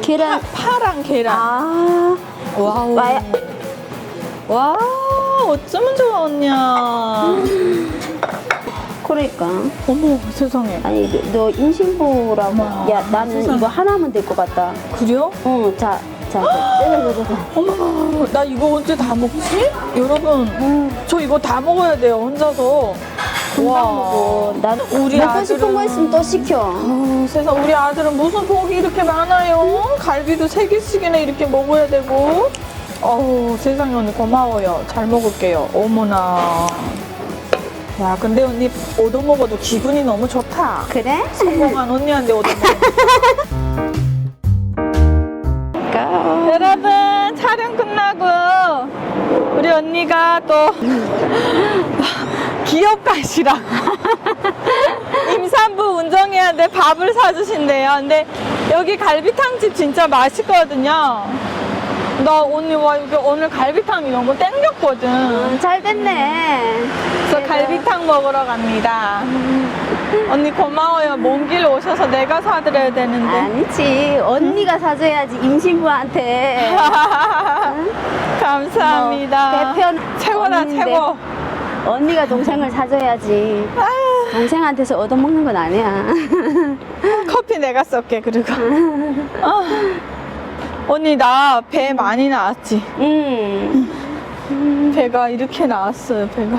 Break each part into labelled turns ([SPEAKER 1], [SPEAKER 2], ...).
[SPEAKER 1] 계란.
[SPEAKER 2] 파 랑 계란.
[SPEAKER 1] 아,
[SPEAKER 2] 와우.
[SPEAKER 1] 와야.
[SPEAKER 2] 와, 어쩌면 좋아, 언니야.
[SPEAKER 1] 그러니까.
[SPEAKER 2] 어머, 세상에.
[SPEAKER 1] 아니, 너, 너 임신부라고.
[SPEAKER 2] 어머,
[SPEAKER 1] 야, 나는
[SPEAKER 2] 세상에.
[SPEAKER 1] 이거 하나면 될 것 같다.
[SPEAKER 2] 그래요?
[SPEAKER 1] 응, 자, 자, 자, 자, 자.
[SPEAKER 2] 어머, 나 이거 언제 다 먹지? 여러분,
[SPEAKER 1] 음,
[SPEAKER 2] 저 이거 다 먹어야 돼요, 혼자서.
[SPEAKER 1] 금방 먹어. 난
[SPEAKER 2] 우리
[SPEAKER 1] 먹고 싶은 거
[SPEAKER 2] 아들은-
[SPEAKER 1] 있으면 또 시켜.
[SPEAKER 2] 어, 세상 우리 아들은 무슨 복이 이렇게 많아요? 갈비도 세 개씩이나 이렇게 먹어야 되고. 어우 세상에 언니 고마워요. 잘 먹을게요. 어머나. 야 근데 언니 얻어 먹어도 기분이 너무 좋다.
[SPEAKER 1] 그래?
[SPEAKER 2] 성공한 언니한테 얻어 먹어.
[SPEAKER 1] 그러니까.
[SPEAKER 2] 여러분 촬영 끝나고 우리 언니가 또 기업가시라 임산부 운정이한테 밥을 사주신대요. 근데 여기 갈비탕집 진짜 맛있거든요. 나 언니 와 여기 오늘 갈비탕이 너무 땡겼거든.
[SPEAKER 1] 음, 잘 됐네.
[SPEAKER 2] 그래서 갈비탕 먹으러 갑니다. 언니 고마워요. 먼 길 오셔서 내가 사드려야 되는데.
[SPEAKER 1] 아니지. 언니가 사줘야지, 임신부한테.
[SPEAKER 2] 감사합니다.
[SPEAKER 1] 뭐, 대표는
[SPEAKER 2] 최고다. 최고.
[SPEAKER 1] 언니가 동생을 사줘야지. 동생한테서 얻어먹는 건 아니야.
[SPEAKER 2] 커피 내가 쏠게 그리고. 아. 언니 나 배 많이 나왔지.
[SPEAKER 1] 음.
[SPEAKER 2] 배가 이렇게 나왔어요 배가.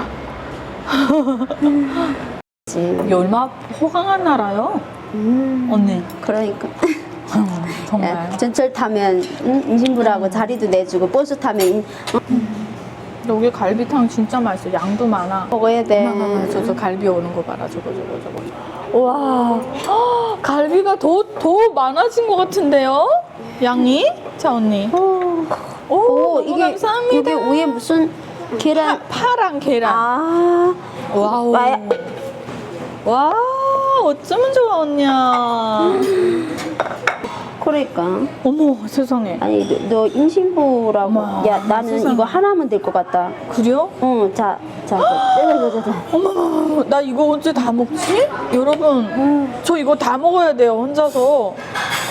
[SPEAKER 2] 여기 얼마 호강한 나라요?
[SPEAKER 1] 음.
[SPEAKER 2] 언니.
[SPEAKER 1] 그러니까.
[SPEAKER 2] 정말.
[SPEAKER 1] 야, 전철 타면 응? 임신부라고 자리도 내주고 버스 타면 임- 어,
[SPEAKER 2] 여기 갈비탕 진짜 맛있어. 양도 많아.
[SPEAKER 1] 먹어야 돼.
[SPEAKER 2] 저, 저 갈비 오는 거 봐라. 저거, 저거, 저거. 와, 헉, 갈비가 더, 더 많아진 것 같은데요? 양이? 자, 언니.
[SPEAKER 1] 오,
[SPEAKER 2] 오,
[SPEAKER 1] 오, 이게
[SPEAKER 2] 감사합니다.
[SPEAKER 1] 이게 위에 무슨 계란?
[SPEAKER 2] 파, 랑 계란.
[SPEAKER 1] 아,
[SPEAKER 2] 와우.
[SPEAKER 1] 와,
[SPEAKER 2] 어쩌면 좋아, 언니야.
[SPEAKER 1] 그러니까.
[SPEAKER 2] 어머, 세상에.
[SPEAKER 1] 아니 너, 너 임신부라고.
[SPEAKER 2] 어머,
[SPEAKER 1] 야, 나는
[SPEAKER 2] 세상에.
[SPEAKER 1] 이거 하나면 될 것 같다.
[SPEAKER 2] 그래요?
[SPEAKER 1] 응, 자, 자, 자, 자, 자, 자, 자.
[SPEAKER 2] 어머머, 나 이거 언제 다 먹지? 여러분,
[SPEAKER 1] 음,
[SPEAKER 2] 저 이거 다 먹어야 돼요, 혼자서.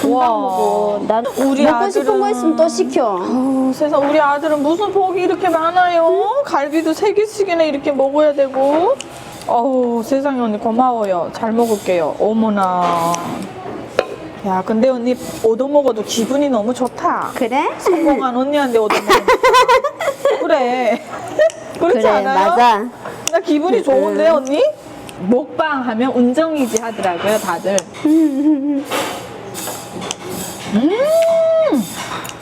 [SPEAKER 2] 와.
[SPEAKER 1] 먹어. 난
[SPEAKER 2] 우리
[SPEAKER 1] 먹고 싶은 거
[SPEAKER 2] 아들은-
[SPEAKER 1] 있으면 또 시켜.
[SPEAKER 2] 어, 세상 우리 아들은 무슨 복이 이렇게 많아요? 갈비도 세 개씩이나 이렇게 먹어야 되고. 어우 세상에 언니 고마워요. 잘 먹을게요. 어머나. 야 근데 언니 얻어 먹어도 기분이 너무 좋다.
[SPEAKER 1] 그래?
[SPEAKER 2] 성공한 언니한테 얻어 먹어. 그래. 그렇지
[SPEAKER 1] 그래,
[SPEAKER 2] 않아요?
[SPEAKER 1] 맞아.
[SPEAKER 2] 나 기분이 좋은데 언니? 먹방 하면 운정이지 하더라고요 다들.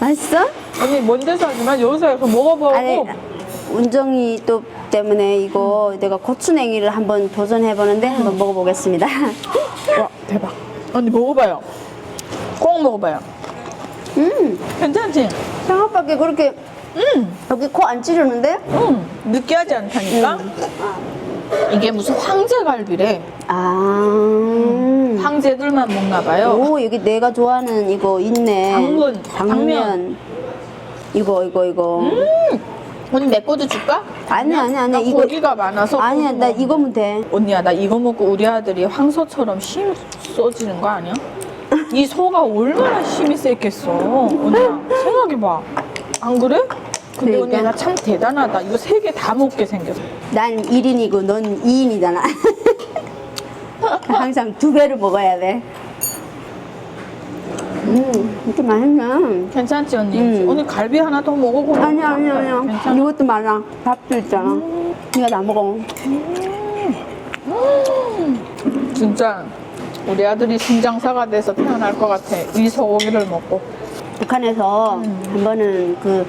[SPEAKER 1] 맛있어?
[SPEAKER 2] 언니 먼 데서 하지만 여기서 이렇게 먹어보고
[SPEAKER 1] 아니, 운정이 또 때문에 이거 내가 고추냉이를 한번 도전해 보는데 한번 먹어보겠습니다.
[SPEAKER 2] 와 대박 언니 먹어봐요 꼭 먹어봐요
[SPEAKER 1] 음,
[SPEAKER 2] 괜찮지?
[SPEAKER 1] 생각밖에 그렇게
[SPEAKER 2] 음,
[SPEAKER 1] 여기 코 안 찌르는데?
[SPEAKER 2] 음 느끼하지 않다니까 이게 무슨 황제갈비래
[SPEAKER 1] 아,
[SPEAKER 2] 황제들만 먹나 봐요
[SPEAKER 1] 오 여기 내가 좋아하는 이거 있네.
[SPEAKER 2] 당근,
[SPEAKER 1] 당면. 이거 이거 이거.
[SPEAKER 2] 언니 내 것도 줄까?
[SPEAKER 1] 아니 아니 아니
[SPEAKER 2] 나
[SPEAKER 1] 이거
[SPEAKER 2] 고기가 많아서
[SPEAKER 1] 아니야 나. 이거면 돼.
[SPEAKER 2] 언니야 나 이거 먹고 우리 아들이 황소처럼 힘 쏘지는 거 아니야? 이 소가 얼마나 힘이 셌겠어 언니야 생각해봐 안 그래? 근데
[SPEAKER 1] 그러니까.
[SPEAKER 2] 언니 나참 대단하다 이거 세 개 다 먹게 생겼어
[SPEAKER 1] 난 1인이고 넌 2인이잖아. 항상 두 배를 먹어야 돼. 음, 이렇게 맛있네.
[SPEAKER 2] 괜찮지 언니?
[SPEAKER 1] 음.
[SPEAKER 2] 언니 갈비 하나 더 먹어보면
[SPEAKER 1] 아니야, 아니야, 아니야.
[SPEAKER 2] 괜찮아?
[SPEAKER 1] 이것도 많아. 밥도 있잖아. 네가 다 먹어.
[SPEAKER 2] 진짜 우리 아들이 신장사가 돼서 태어날 것 같아 이 소고기를 먹고
[SPEAKER 1] 북한에서 한 번은 그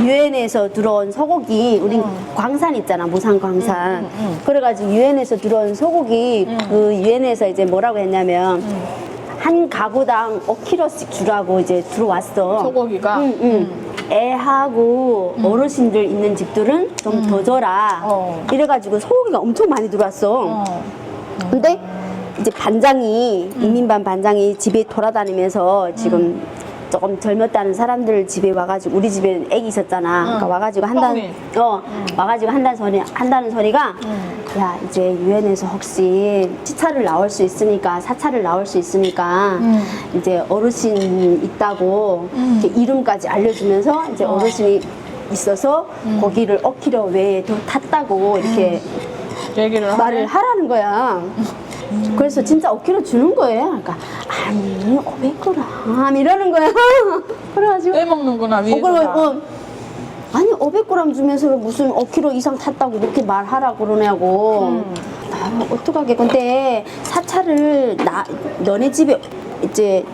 [SPEAKER 1] 유엔에서 들어온 소고기, 우리 광산 있잖아, 무산 광산.
[SPEAKER 2] 음, 음, 음.
[SPEAKER 1] 그래가지고 유엔에서 들어온 소고기,
[SPEAKER 2] 음.
[SPEAKER 1] 그 유엔에서 이제 뭐라고 했냐면, 한 가구당 5kg씩 주라고 이제 들어왔어.
[SPEAKER 2] 소고기가
[SPEAKER 1] 응, 응. 애하고 어르신들 있는 집들은 좀 더 줘라.
[SPEAKER 2] 어.
[SPEAKER 1] 이래가지고 소고기가 엄청 많이 들어왔어.
[SPEAKER 2] 어.
[SPEAKER 1] 근데 이제 반장이
[SPEAKER 2] 음.
[SPEAKER 1] 인민반 반장이 집에 돌아다니면서 지금 조금 젊었다는 사람들 집에 와가지고 우리 집에 애기 있었잖아. 그러니까 와가지고 한다는. 어 와가지고 한다는 소리 한다는 소리가 야 이제 유엔에서 혹시 시차를 나올 수 있으니까 사차를 나올 수 있으니까
[SPEAKER 2] 음.
[SPEAKER 1] 이제 어르신 있다고 이렇게 이름까지 알려주면서 이제 어르신이 있어서 거기를 어키려 왜더 탔다고 이렇게
[SPEAKER 2] 얘기를.
[SPEAKER 1] 말을 하라는 거야. 그래서 진짜 어키로 주는 거예요. 그러니까 아니 500g 이러는 거야. 그래가지고
[SPEAKER 2] 빼먹는구나
[SPEAKER 1] 어,
[SPEAKER 2] 위에서.
[SPEAKER 1] 어, 아니 500g 주면서 무슨 5kg 이상 탔다고 그렇게 말하라 그러냐고.
[SPEAKER 2] 음.
[SPEAKER 1] 아, 어떡하게. 근데 사차를 나 너네 집에 이제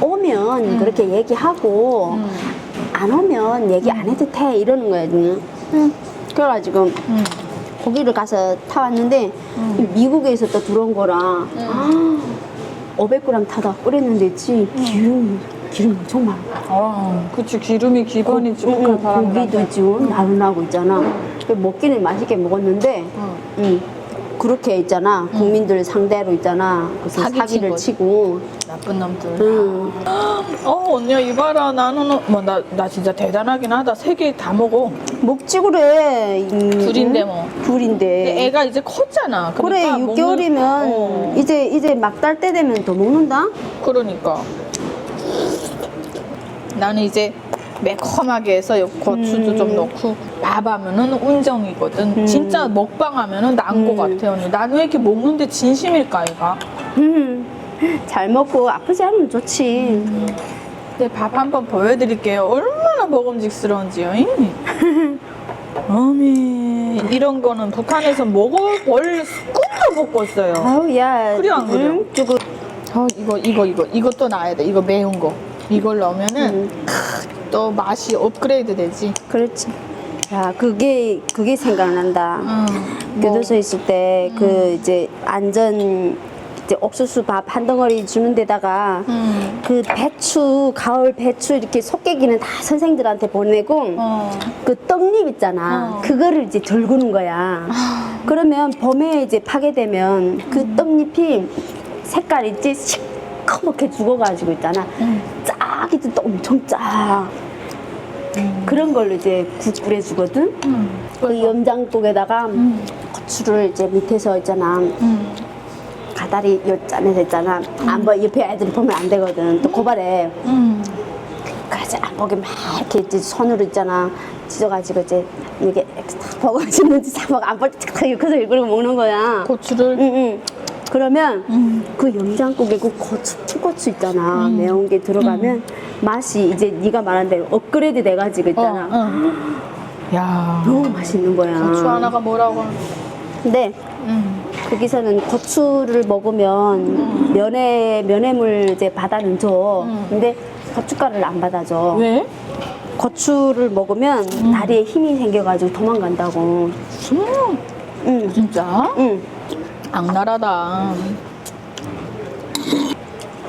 [SPEAKER 1] 오면
[SPEAKER 2] 음.
[SPEAKER 1] 그렇게 얘기하고 안 오면 얘기 안 해도 돼 이러는 거야. 응. 그래가지고
[SPEAKER 2] 음.
[SPEAKER 1] 거기를 가서 타왔는데 미국에서 또 들어온 거라 아, 500g 타다 끓였는데 지 기름 기름 엄청 많아.
[SPEAKER 2] 어, 그치 기름이 기본이지
[SPEAKER 1] 응, 응. 고기도 지금 나른하고 있잖아. 근데 먹기는 맛있게 먹었는데, 응. 그렇게 있잖아. 국민들 상대로 있잖아. 그래서
[SPEAKER 2] 사기 친
[SPEAKER 1] 사기를
[SPEAKER 2] 거지.
[SPEAKER 1] 치고.
[SPEAKER 2] 나쁜 놈들.
[SPEAKER 1] 응.
[SPEAKER 2] 어 언니야 이봐라 나는 뭐 나 나 진짜 대단하긴 하다 세 개 다 먹어.
[SPEAKER 1] 먹지 그래. 음,
[SPEAKER 2] 둘인데
[SPEAKER 1] 응?
[SPEAKER 2] 뭐.
[SPEAKER 1] 둘인데.
[SPEAKER 2] 근데 애가 이제 컸잖아.
[SPEAKER 1] 그래,
[SPEAKER 2] 그러니까
[SPEAKER 1] 6개월이면
[SPEAKER 2] 먹는- 어,
[SPEAKER 1] 이제 이제 막달때 되면 더 먹는다.
[SPEAKER 2] 그러니까 나는 이제 매콤하게 해서 요 고추도
[SPEAKER 1] 음.
[SPEAKER 2] 좀 넣고 밥하면은 운정이거든. 진짜 먹방하면은 난거
[SPEAKER 1] 음.
[SPEAKER 2] 같아 언니. 나는 왜 이렇게 먹는데 진심일까 얘가?
[SPEAKER 1] 음, 잘 먹고 아프지 않으면 좋지.
[SPEAKER 2] 내밥한번 보여드릴게요. 얼마나 먹음직스러운지요. 잉? 어미 이런 거는 북한에서 먹어 볼 꿈도 못 꿨어요.
[SPEAKER 1] 아우 야.
[SPEAKER 2] 그래, 안 그래요?
[SPEAKER 1] 응? 조금
[SPEAKER 2] 어, 이거 이거 이거 이것도 놔야 돼. 이거 매운 거. 이걸 넣으면은
[SPEAKER 1] 음.
[SPEAKER 2] 크, 또 맛이 업그레이드 되지.
[SPEAKER 1] 그렇지. 야, 그게 그게 생각난다.
[SPEAKER 2] 음,
[SPEAKER 1] 교도소 있을 때그 이제 안전 이제 옥수수 밥 한 덩어리 주는 데다가
[SPEAKER 2] 음.
[SPEAKER 1] 그 배추 가을 배추 이렇게 속개기는 다 선생들한테 보내고
[SPEAKER 2] 어.
[SPEAKER 1] 그 떡잎 있잖아
[SPEAKER 2] 어.
[SPEAKER 1] 그거를 이제 들고는 거야 그러면 봄에 이제 파게 되면 그 떡잎이 색깔 있지 시커멓게 죽어가지고 있잖아
[SPEAKER 2] 음.
[SPEAKER 1] 짜기도 또 엄청 짜 그런 걸로 이제 국 끓여주거든?
[SPEAKER 2] 음.
[SPEAKER 1] 그 염장국에다가
[SPEAKER 2] 음.
[SPEAKER 1] 고추를 이제 밑에서 있잖아.
[SPEAKER 2] 음.
[SPEAKER 1] 가다리 요 짠에서 있잖아. 안 보, 옆에 애들이 보면 안 되거든. 또 고발해.
[SPEAKER 2] 음.
[SPEAKER 1] 그래서 안 보게 막 이렇게 이제 손으로 있잖아. 찢어가지고 이제 이게 탁 먹어지는지 싹 먹어 안 볼때 탁 이렇게 해서 먹는 거야.
[SPEAKER 2] 고추를?
[SPEAKER 1] 응 응. 그러면
[SPEAKER 2] 음.
[SPEAKER 1] 그 염장국에 그 고추 풋고추 있잖아. 매운 게 들어가면 맛이 이제 네가 말한 대로 업그레이드 돼가지고 있잖아
[SPEAKER 2] 어, 어. 야.
[SPEAKER 1] 너무 맛있는 거야
[SPEAKER 2] 고추 하나가 뭐라고?
[SPEAKER 1] 근데
[SPEAKER 2] 음.
[SPEAKER 1] 거기서는 고추를 먹으면 면에 면해물 이제 받아는 줘.
[SPEAKER 2] 음.
[SPEAKER 1] 근데 고춧가루를 안 받아줘.
[SPEAKER 2] 왜?
[SPEAKER 1] 고추를 먹으면 다리에 힘이 생겨가지고 도망간다고.
[SPEAKER 2] 음.
[SPEAKER 1] 응,
[SPEAKER 2] 진짜?
[SPEAKER 1] 응.
[SPEAKER 2] 악랄하다.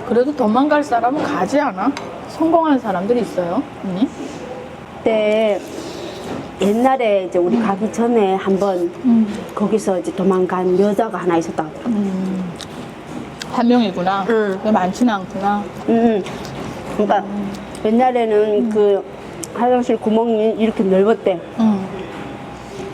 [SPEAKER 2] 그래도 도망갈 사람은 가지 않아? 성공한 사람들이 있어요, 언니?
[SPEAKER 1] 그때 옛날에 이제 우리 가기 전에 한번
[SPEAKER 2] 음.
[SPEAKER 1] 거기서 이제 도망간 여자가 하나 있었다고.
[SPEAKER 2] 한 명이구나.
[SPEAKER 1] 응.
[SPEAKER 2] 왜 많지는 않구나.
[SPEAKER 1] 응. 그러니까 옛날에는 그 화장실 구멍이 이렇게 넓었대.
[SPEAKER 2] 응.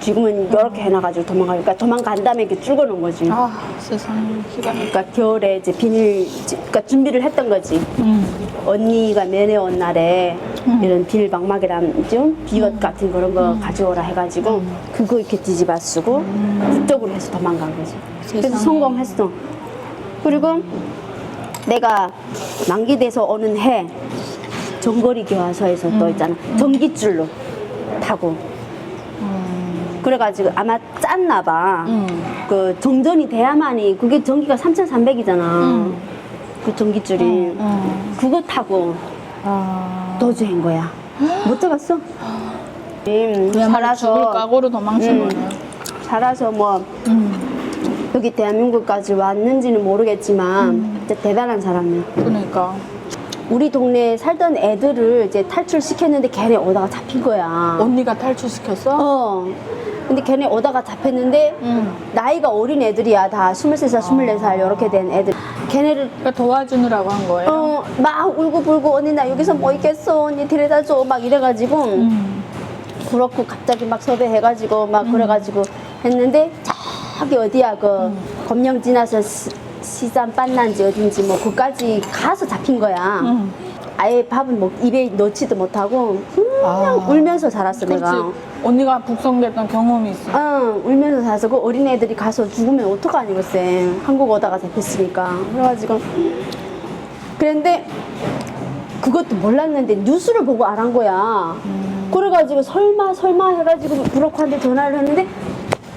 [SPEAKER 1] 지금은 이렇게 해놔가지고 도망가니까 도망간 다음에 이렇게 줄거놓은 거지.
[SPEAKER 2] 아, 세상에. 기가 막혀.
[SPEAKER 1] 그러니까 겨울에 이제 비닐, 그러니까 준비를 했던 거지.
[SPEAKER 2] 음.
[SPEAKER 1] 언니가 면회 온 날에 이런 비닐 방막이랑 좀 비옷 같은 그런 거 가져오라 해가지고 그거 이렇게 뒤집어 쓰고 그쪽으로 해서 도망간 거지. 그래서
[SPEAKER 2] 세상에.
[SPEAKER 1] 성공했어. 그리고 내가 만기돼서 오는 해 정거리 교화소에서 또 있잖아 전기줄로 타고 그래가지고 아마 짰나 봐.
[SPEAKER 2] 음.
[SPEAKER 1] 그 정전이 돼야만이 그게 전기가 3,300이잖아.
[SPEAKER 2] 음.
[SPEAKER 1] 그 전기줄이
[SPEAKER 2] 음.
[SPEAKER 1] 그거 타고
[SPEAKER 2] 아.
[SPEAKER 1] 도주한 거야. 못 잡았어. 음,
[SPEAKER 2] 그야말로 죽을
[SPEAKER 1] 살아서
[SPEAKER 2] 각오로 도망친
[SPEAKER 1] 음.
[SPEAKER 2] 거네.
[SPEAKER 1] 살아서 뭐
[SPEAKER 2] 음.
[SPEAKER 1] 여기 대한민국까지 왔는지는 모르겠지만
[SPEAKER 2] 음.
[SPEAKER 1] 진짜 대단한 사람이야.
[SPEAKER 2] 그러니까.
[SPEAKER 1] 우리 동네에 살던 애들을 이제 탈출시켰는데 걔네 오다가 잡힌 거야.
[SPEAKER 2] 언니가 탈출시켰어?
[SPEAKER 1] 어. 근데 걔네 오다가 잡혔는데
[SPEAKER 2] 음.
[SPEAKER 1] 나이가 어린 애들이야 다 23살, 24살 이렇게 된 애들 걔네를
[SPEAKER 2] 그러니까 도와주느라고 한 거예요?
[SPEAKER 1] 어, 막 울고불고 언니 나 여기서 뭐 있겠어 언니 데려다 줘 막 이래가지고
[SPEAKER 2] 음.
[SPEAKER 1] 그렇고 갑자기 막 섭외해가지고 막 그래가지고 했는데 저기 어디야 그 검령 지나서 시, 시산 빤난지 어딘지 뭐 그까지 가서 잡힌 거야
[SPEAKER 2] 음.
[SPEAKER 1] 아예 밥은 뭐 입에 넣지도 못하고 그냥
[SPEAKER 2] 아.
[SPEAKER 1] 울면서 살았어
[SPEAKER 2] 그렇지. 언니가 북송됐던 경험이 있어.
[SPEAKER 1] 응, 울면서 살았어. 그 어린애들이 가서 죽으면 어떡하니, 글쎄. 한국 오다가 잡혔으니까. 그래가지고. 그런데 그것도 몰랐는데 뉴스를 보고 알한 거야. 그래가지고 설마, 설마 해가지고 브로커한테 전화를 했는데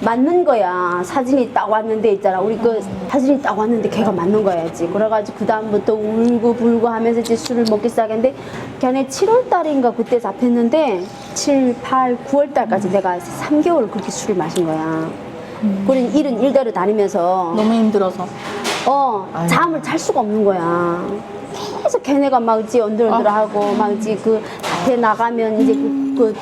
[SPEAKER 1] 맞는 거야. 사진이 딱 왔는데 있잖아. 우리 그 사진이 딱 왔는데 걔가 맞는 거야지. 그래가지고 그다음부터 울고 불고 하면서 이제 술을 먹기 시작했는데 걔네 7월 달인가 그때 잡혔는데 7, 8, 9월 달까지 내가 3개월 그렇게 술을 마신 거야. 그런 일은 일대로 다니면서
[SPEAKER 2] 너무 힘들어서.
[SPEAKER 1] 어
[SPEAKER 2] 아유.
[SPEAKER 1] 잠을 잘 수가 없는 거야. 계속 걔네가 막 이제 언들언들 하고 막 이제 그 앞에 나가면 이제 그, 그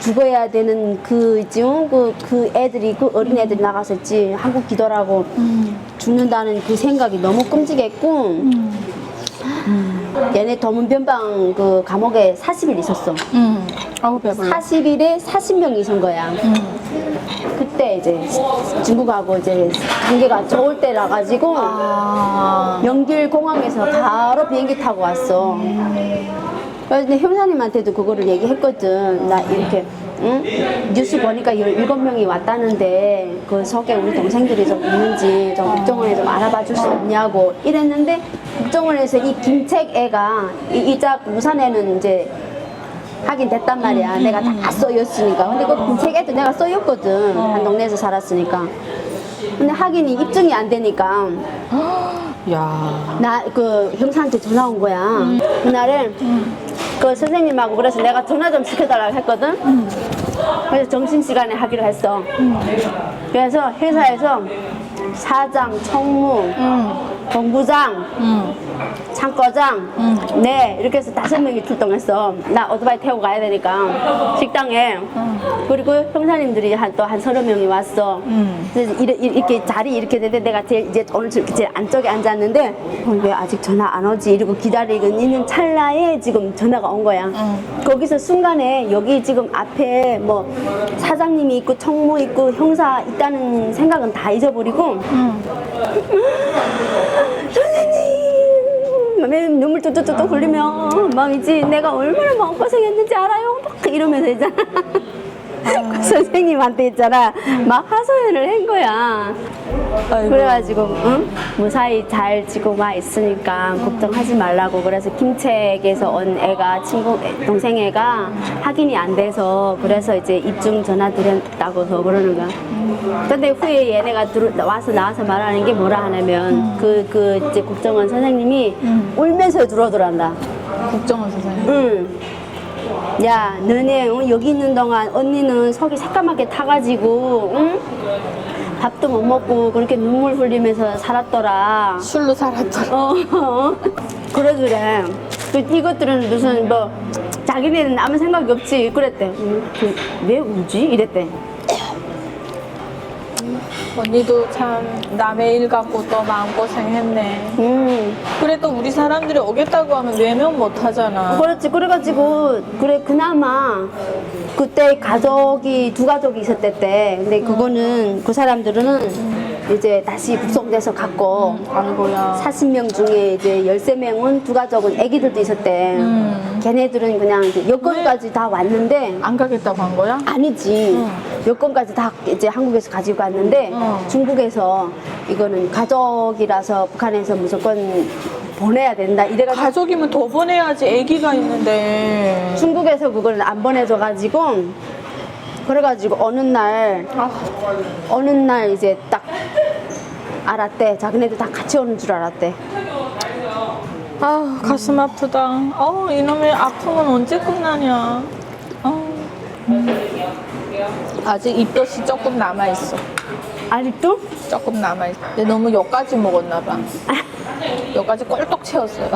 [SPEAKER 1] 죽어야 되는 그 있지 그, 그 애들이 그 어린 애들이 나가서 있지 한국 기도라고 죽는다는 그 생각이 너무 끔찍했고 얘네 도문변방 그 감옥에 40일 있었어.
[SPEAKER 2] 음. 아우 배불러.
[SPEAKER 1] 40일에 40명이 있은 거야.
[SPEAKER 2] 음.
[SPEAKER 1] 그때 이제 중국하고 이제 관계가 좋을 때라 가지고
[SPEAKER 2] 아.
[SPEAKER 1] 영길 공항에서 바로 비행기 타고 왔어. 그래서 형사님한테도 그거를 얘기했거든. 나 이렇게 응? 뉴스 보니까 17명이 왔다는데 그 속에 우리 동생들이 좀 있는지 좀 국정원에 좀 알아봐 줄 수 없냐고 이랬는데 국정원에서 이 김책 애가 이 이자 부산에는 이제 하긴 됐단 말이야. 내가 다 써였으니까. 근데 그 김책 애도 내가 써였거든. 한 동네에서 살았으니까. 근데 확인이 입증이 안 되니까
[SPEAKER 2] 야.
[SPEAKER 1] 나 그 형사한테 전화 온 거야. 그날은 그 선생님하고 그래서 내가 전화 좀 시켜달라고 했거든. 그래서 점심 시간에 하기로 했어. 그래서 회사에서 사장, 총무,
[SPEAKER 2] 음.
[SPEAKER 1] 본부장,
[SPEAKER 2] 음.
[SPEAKER 1] 창과장, 네 이렇게 해서 다섯 명이 출동했어. 나 오토바이 태우고 가야 되니까 식당에. 그리고 형사님들이 한 또 한 서너 명이 왔어.
[SPEAKER 2] 음.
[SPEAKER 1] 그래서 이래- 이렇게 자리 이렇게 되는데 내가 제일 이제 오늘 이렇게 제일 안쪽에 앉았는데 어, 왜 아직 전화 안 오지? 이러고 기다리고 있는 찰나에 지금 전화가 온 거야. 거기서 순간에 여기 지금 앞에 뭐 사장님이 있고 총무 있고 형사 있다는 생각은 다 잊어버리고 선생님 막 눈물 뚝뚝뚝뚝 흘리며 막 이제 내가 얼마나 마음고생했는지 알아요? 막 이러면서 있잖아 그 선생님한테 있잖아 막 하소연을 한 거야
[SPEAKER 2] 아이고.
[SPEAKER 1] 그래가지고 응? 무사히 잘 지고 와 있으니까 걱정하지 말라고 그래서 김책에서 온 애가 친구 동생 애가 확인이 안 돼서 그래서 이제 입증 전화 드렸다고 서 그러는 거야. 근데 후에 얘네가 들어, 와서 나와서 말하는 게 뭐라 하냐면 그 그 이제 국정원 선생님이 울면서 들어오더란다.
[SPEAKER 2] 국정원 선생님.
[SPEAKER 1] 응. 야, 너네 어, 여기 있는 동안 언니는 속이 새까맣게 타가지고 응? 밥도 못 먹고 그렇게 눈물 흘리면서 살았더라.
[SPEAKER 2] 술로 살았더라.
[SPEAKER 1] 어, 어. 그러더래. 그 이것들은 무슨 뭐 자기네는 아무 생각이 없지. 그랬대. 응, 그, 왜 울지? 이랬대.
[SPEAKER 2] 언니도 참 남의 일 갖고 또 마음고생했네.
[SPEAKER 1] 음.
[SPEAKER 2] 그래 또 우리 사람들이 오겠다고 하면 외면 못 하잖아.
[SPEAKER 1] 그렇지. 그래가지고 그래 그나마 그때 가족이 두 가족이 있었대 때. 근데 그거는 그 사람들은 이제 다시 북송돼서 갔고
[SPEAKER 2] 아이고야.
[SPEAKER 1] 40명 중에 이제 13명은 두 가족은 아기들도 있었대.
[SPEAKER 2] 음.
[SPEAKER 1] 걔네들은 그냥 이제 여권까지 다 왔는데
[SPEAKER 2] 안 가겠다고 한 거야?
[SPEAKER 1] 아니지. 여권까지 다 이제 한국에서 가지고 갔는데
[SPEAKER 2] 어.
[SPEAKER 1] 중국에서 이거는 가족이라서 북한에서 무조건 보내야 된다. 이래가지고
[SPEAKER 2] 가족이면 더 보내야지 아기가 있는데.
[SPEAKER 1] 중국에서 그걸 안 보내줘가지고 그래가지고 어느 날
[SPEAKER 2] 아,
[SPEAKER 1] 어느 날 이제 딱 알았대. 자기네들 다 같이 오는 줄 알았대.
[SPEAKER 2] 아 가슴 아프다. 어 이놈의 아픔은 언제 끝나냐. 어. 아직 입덧이 조금 남아 있어.
[SPEAKER 1] 아직도?
[SPEAKER 2] 조금 남아 있어. 근데 너무 여기까지 먹었나 봐. 여기까지 꼴떡 채웠어요.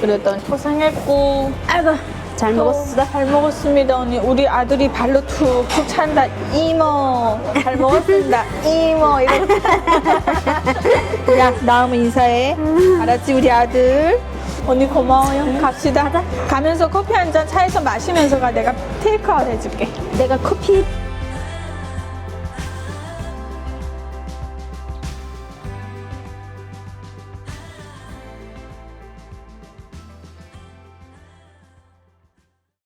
[SPEAKER 2] 그랬더니 고생했고
[SPEAKER 1] 아이고 잘 먹었어.
[SPEAKER 2] 잘 먹었습니다 언니. 우리 아들이 발로 툭툭 찬다. 이모. 잘 먹었습니다. 이모. 이렇게. 야 다음 인사해. 알았지 우리 아들? 언니 고마워요. 갑시다. 가면서 커피 한 잔 차에서 마시면서 가 내가 테이크아웃 해줄게.
[SPEAKER 1] 내가 커피